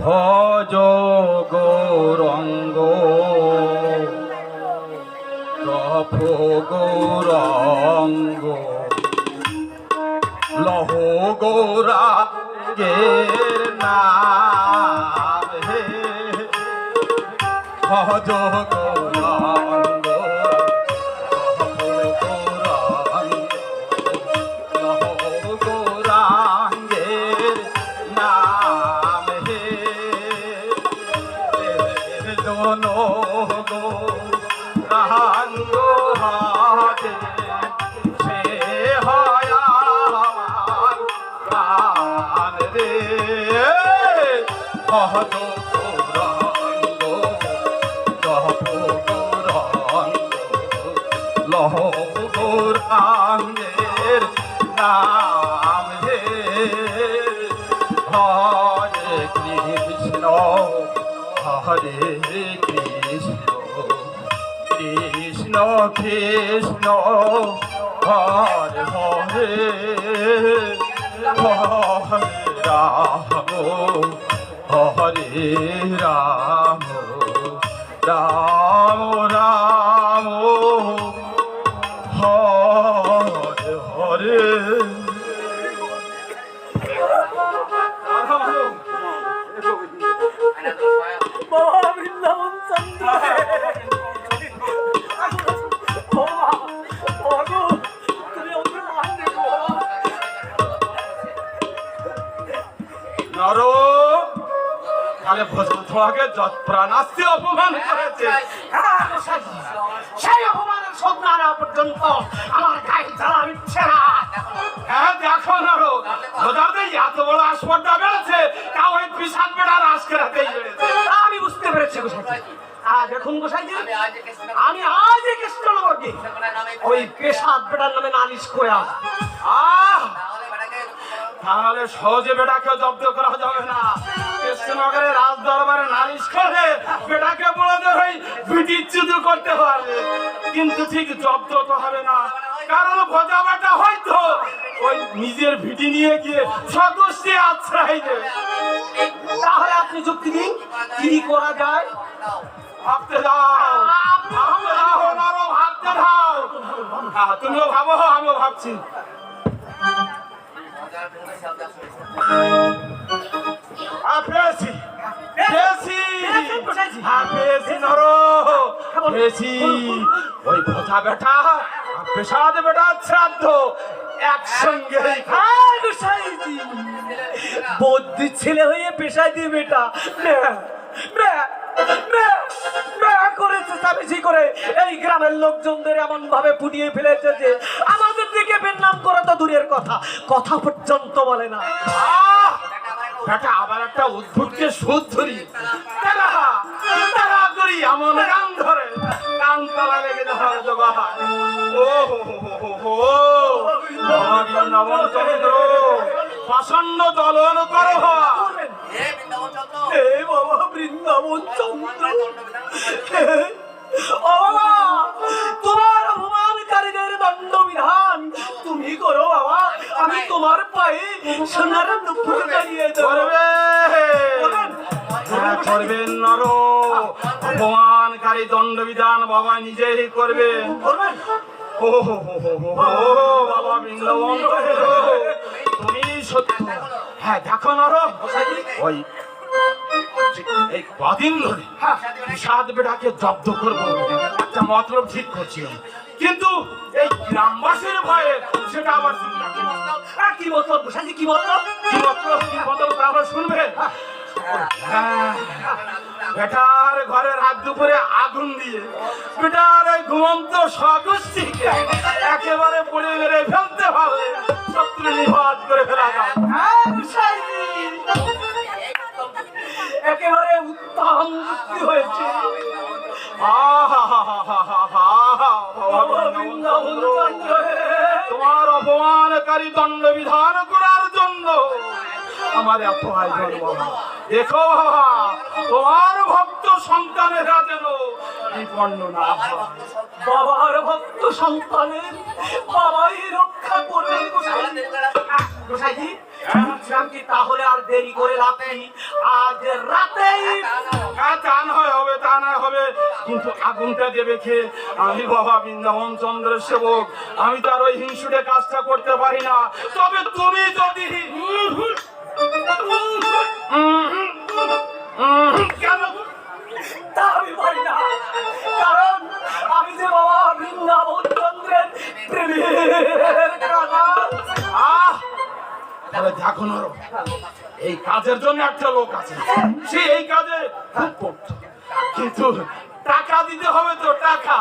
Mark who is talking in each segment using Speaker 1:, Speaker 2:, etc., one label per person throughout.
Speaker 1: ভজ গৌরঙ্গ তপ গৌরঙ্গ লহ গৌরা গের না হে ভজ আঙ্গের নাম হে হরে কৃষ্ণ হরে কৃষ্ণ কৃষ্ণ কৃষ্ণ হরে হরে হরে রাম হরে রাম রাম রাম
Speaker 2: অপমান করেছে
Speaker 3: সেই অপমানের শোধ না নেওয়া পর্যন্ত আমার গায়ে জ্বালা না
Speaker 2: হ্যাঁ দেখো না রো দাদা এত বড় বেড়েছে তা ওই বিশাল বেড়ার আজকে রাতেই বেড়েছে
Speaker 3: আমি বুঝতে পেরেছি দেখুন গোসাইজি আমি আজ কৃষ্ণনগরকে ওই পেশাদ বেটার নামে নালিশ কোয়া
Speaker 2: আহ তাহলে সহজে বেটাকে জব্দ করা যাবে না কৃষ্ণনগরের দরবারে নালিশ করে বেটাকে বড়দের হয়ে বিটিচ্যুত করতে পারবে কিন্তু ঠিক জব্দ তো হবে না কারণ ভজাবাটা হয়তো ওই নিজের ভিটি নিয়ে গিয়ে সদস্যে আশ্রয় দেবে
Speaker 3: তাহলে আপনি যুক্তি দিন কি করা যায়
Speaker 2: ভাবতে দাও ভাবতে দাও হ্যাঁ, তুমিও ভাবো আমিও ভাবছি I bless পেছি নরো ওই ভোজা বেটা বেটা শ্রাদ্ধ একসঙ্গে
Speaker 3: ছেলে হয়ে দিয়ে বেটা করে এই গ্রামের লোকজনদের এমন ভাবে পুড়িয়ে ফেলেছে যে আমাদের দিকে বিনাম করে করা তো দূরের কথা কথা পর্যন্ত বলে না
Speaker 2: বেটা আবার একটা উদ্ভুতকে সুদ ধরি তারা এমন গান ধরে কান তালা লেগে ধরে জগা ও
Speaker 3: হে বাবা বৃন্দাবন তোমার আমি তোমার পায়ে সোনার দুপুর দাঁড়িয়ে
Speaker 2: ধরবে করবেন হ্যাঁ, নর অপমানকারী দণ্ডবিধান বাবা নিজেই করবে বাবা হ্যাঁ দেখো হ্যাঁ। বিষাদ বেটাকে জব্দ করবো একটা মতলব ঠিক করছি কিন্তু এই গ্রামবাসীর ভয়ে সেটা আবার
Speaker 3: আর কি বলতো বসাজি হ্যাঁ, কি বলতো
Speaker 2: কি বলতো কি বলতো আবার শুনবেন হ্যাঁ, বেটার ঘরের রাত দুপুরে আগুন দিয়ে বেটার ঘুমন্ত সগোষ্ঠীকে একেবারে পড়ে মেরে ফেলতে হবে শত্রু নিহত করে ফেলা যায়
Speaker 3: হ্যাঁ, একেবারে উত্তম হয়েছে
Speaker 2: তোমার অপমানকারী দণ্ড বিধান করার জন্য আমার এত আয়োজন বাবা দেখো বাবা তোমার ভক্ত সন্তানের যেন বিপন্ন না
Speaker 3: বাবার ভক্ত সন্তানের বাবাই রক্ষা করবে গোসাইজি তাহলে আর দেরি করে রাতেই আজ
Speaker 2: হবে তা হবে কিন্তু দেবে খেয়ে আমি বাবা সেবক আমি তার ওই হিংসুটে কাজটা করতে পারি না তবে তুমি যদি কেন বলে দেখো না এই কাজের জন্য একটা লোক আছে সে এই কাজে খুব কিন্তু টাকা দিতে হবে তো টাকা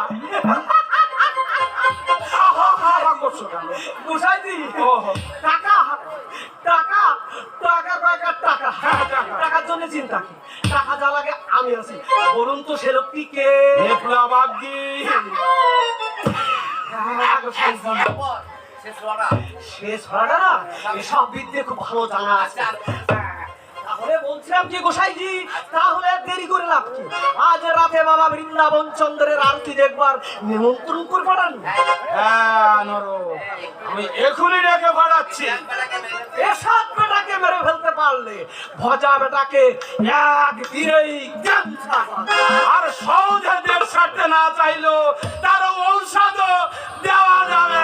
Speaker 2: টাকা টাকা টাকা টাকা টাকা টাকার জন্য চিন্তা কি টাকা যা লাগে আমি আছি বলুন তো সে লোকটি কে বাদ দিয়ে
Speaker 3: শেষ হওয়াটা শেষ হওয়াটা খুব ভালো জানা আছে আচ্ছা, আচ্ছা। তাহলে বলছিলাম যে গোসাইজি তাহলে দেরি করে আজ রাতে বাবা বৃন্দাবন চন্দ্রের আরতি দেখবার নিমন্ত্রণ করে পাঠান
Speaker 2: হ্যাঁ, আমি এখনই ডেকে পাঠাচ্ছি
Speaker 3: এসব বেটাকে মেরে ফেলতে পারলে ভজা বেটাকে এক তীরেই
Speaker 2: আর সহজে দেড় সারতে না চাইলো তার ঔষধ দেওয়া যাবে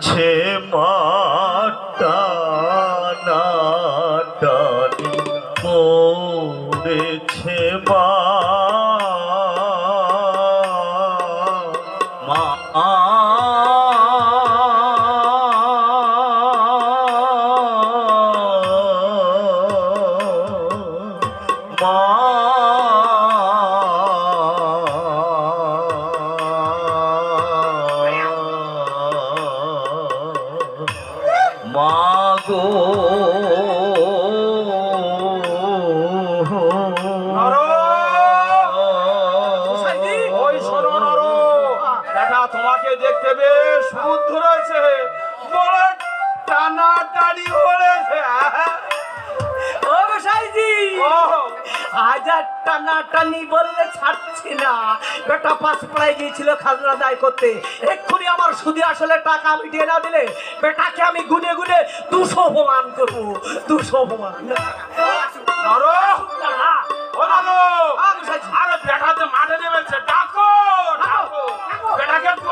Speaker 1: છે
Speaker 3: টাকানি বললে ছাড়ছি না বেটা পাঁচ পাড়ায় গিয়েছিল খাজনা দায় করতে এক্ষুনি আমার সুদে আসলে টাকা মিটিয়ে না দিলে বেটাকে আমি গুনে গুনে দুশো অপমান করবো দুশো অপমান
Speaker 2: আরে বেটা তো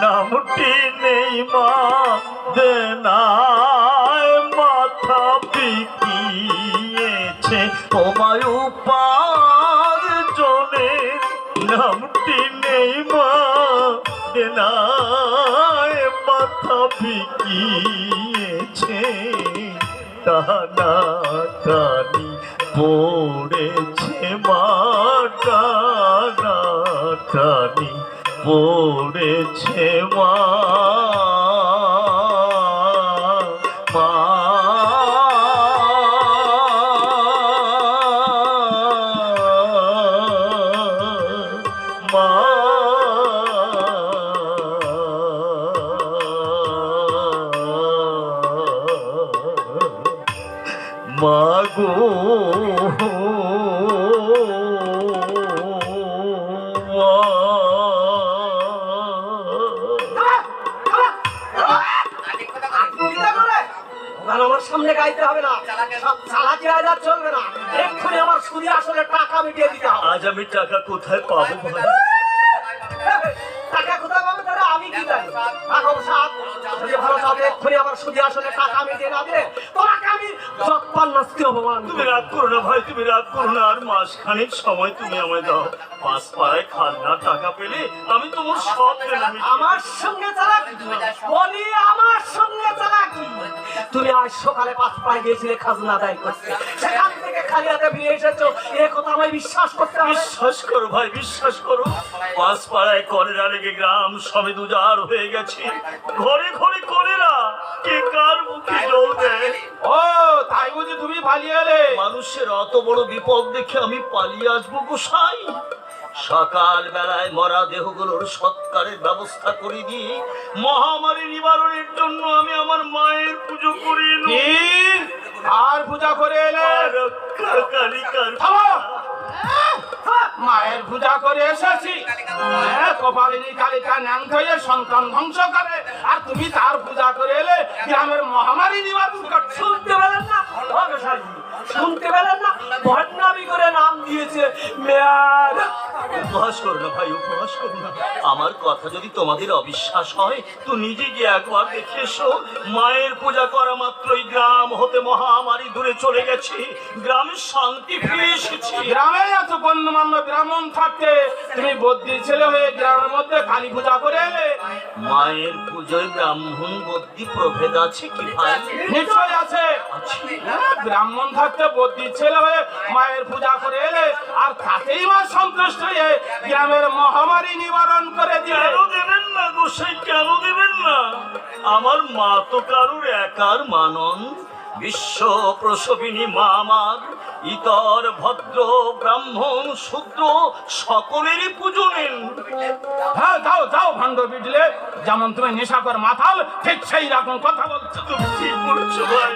Speaker 1: নামটি নেই মা দেনায় মাথা বিকিয়েছে তোমায় উপার জনে নামটি নেই মা দেনায় মাথা বিকিয়েছে টানা টানি পড়েছে মা টানা টানি পড়েছে মা মাগো
Speaker 3: সামনে গাইতে হবে না চালাকি রাজা চলবে না এক্ষুনি আমার সুদি আসলে টাকা মিটিয়ে দিতে হবে
Speaker 2: আজ আমি টাকা কোথায় পাবো
Speaker 3: আমি কি জানি ভালো আমার আসলে টাকা মিটিয়ে না তোমাকে আমি
Speaker 2: তুমি রাগ করো না ভাই তুমি রাগ করো না আর মাসখানেক সময় তুমি আমায় দাও পাঁচ খাজনার টাকা পেলে আমি তোমার সব
Speaker 3: আমার সঙ্গে বলি আমার সঙ্গে তুমি আজ সকালে গিয়েছিলে খাজনা করতে সেখান থেকে খালি হাতে ফিরে এসেছো এ কথা আমায় বিশ্বাস করতে
Speaker 2: বিশ্বাস করো ভাই বিশ্বাস করো কলেরা লেগে গ্রাম সবে দুজার হয়ে গেছে ঘরে ঘরে কলেরা কে কার মুখে জল দেয়
Speaker 3: ও তাই বুঝি তুমি পালিয়ে এলে
Speaker 2: মানুষের অত বড় বিপদ দেখে আমি পালিয়ে আসবো গোসাই সকাল বেলায় মরা দেহগুলোর সৎকারের ব্যবস্থা করে দিই মহামারী নিবারণের জন্য আমি আমার মায়ের পুজো করি
Speaker 3: আর পূজা করে এলে মায়ের পূজা করে এসেছি হ্যাঁ, কপালিনী কালিকা ন্যাং হয়ে সন্তান ধ্বংস করে আর তুমি তার পূজা করে এলে গ্রামের মহামারী নিবারণ শুনতে পারেন না শুনতে পেলেন না ভটনামি করে নাম দিয়েছে মেয়ার
Speaker 2: উপহাস করো না ভাই উপহাস করো না আমার কথা যদি তোমাদের অবিশ্বাস হয় তো নিজে গিয়ে একবার দেখে এসো মায়ের পূজা করা মাত্রই গ্রাম হতে মহামারী দূরে চলে গেছে গ্রামে শান্তি ফিরে এসেছে
Speaker 3: গ্রামে এত গণ্যমান্য ব্রাহ্মণ থাকতে তুমি বদ্যির ছেলে হয়ে গ্রামের মধ্যে কালী পূজা করে এলে
Speaker 2: মায়ের পূজায় ব্রাহ্মণ বদ্যি প্রভেদ আছে কি ভাই
Speaker 3: নিশ্চয় আছে হ্যাঁ, ব্রাহ্মণ থাকতে বদ্যির ছেলে হয়ে মায়ের পূজা করে এলে আর তাতেই মা সন্তুষ্ট হয়ে গ্রামের মহামারী নিবারণ করে দিয়ে
Speaker 2: দেবেন না গোসাই কেন দেবেন না আমার মা তো কারুর একার মানন বিশ্ব প্রসবিনী মামার ইতর ভদ্র ব্রাহ্মণ শুদ্র সকলেরই পুজো নেন
Speaker 3: হ্যাঁ যাও যাও ভাণ্ড বিটলে যেমন তুমি নেশা কর মাথাল ঠিক সেই রকম কথা বলছো তুমি ঠিক বলছো ভাই